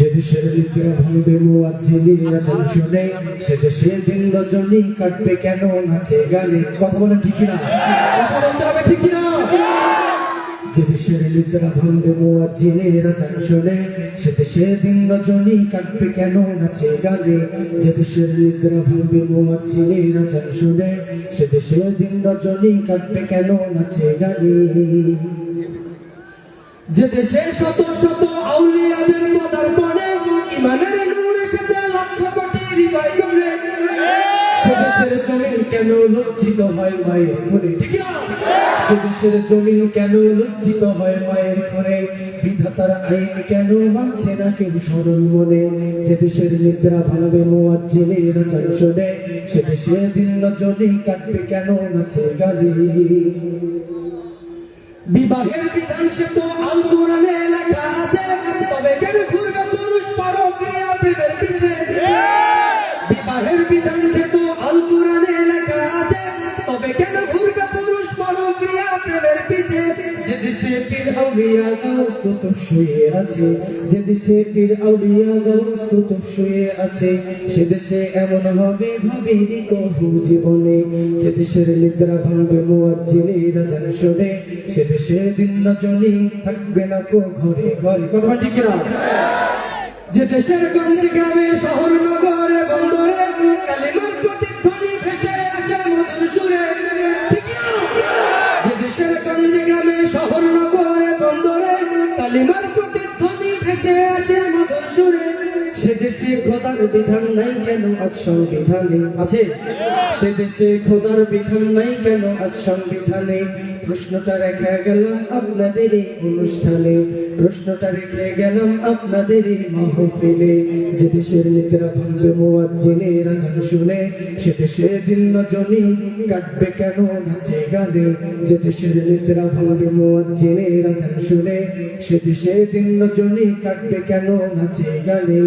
যে দেশের নিদ্রা ভাঙবে মুয়াজ্জিনি সে দিন রজনী কাটবে কেন নাচে গানে? কথা বলে ঠিক না কথা বলতে হবে ঠিক না যে দেশের নিদ্রা ভাঙবে মুয়াজ্জিনের আজান শুনে, সে শত শত আউলিয়াদের কোটি হৃদয় করে জমিন কেন লজ্জিত হয় মায়ের ঘরে ঠিক না? সে জমিন কেন লজ্জিত হয় মায়ের ঘরে বিধাতার আইন কেন মানছে না কেউ স্মরণ মনে? যে দেশের নিদ্রা ভাঙবে মোয়াজ্জিনের চান সে দেশে দিন রজনী কাটবে কেন নাচে গালি? বিবাহের বিধান সে তো আল কোরআনে লেখা আছে। তবে বিবাহের বিধান আল লেখা আছে। তবে কেন ঘুরবে পুরুষ পরক্রিয়া প্রেমের পিছে? যে দেশে পীর আউলিয়া গাউস কুতুব শুয়ে আছে, যে দেশে পীর আউলিয়া গাউস কুতুব শুয়ে আছে, সে দেশে এমন হবে ভাবিনি কভু জীবনে। যে দেশের সে দেশে দিন রজনী থাকবে না কো ঘরে ঘরে। কথা ঠিক না যে দেশের গঞ্জ গ্রামে, শহর, নগরে বন্দরে কালিমার প্রতিধ্বনি ভেসে আসে মধুর সুরে। যে দেশের গঞ্জ গ্রামে, শহর, নগরে বন্দরে কালিমার প্রতিধ্বনি ভেসে আসে মধুর সুরে। সে দেশে খোদার বিধান নাই কেন আজ সংবিধানে? আছে? সে দেশে খোদার বিধান নাই কেন আজ সংবিধানে? প্রশ্নটা রেখে গেলাম আপনাদের অনুষ্ঠানে। প্রশ্নটা রেখে গেলাম আপনাদের মাহফিলে। যে দেশের নিদ্রা ভাঙবে মোয়াজ্জিনের আজান শুনে, সে দেশে দিন রজনী কাটবে কেন নাচে গানে? যে দেশের নিদ্রা ভাঙবে মোয়াজ্জিনের আজান শুনে, সে দেশে দিন রজনী কাটবে কেন নাচে গানে?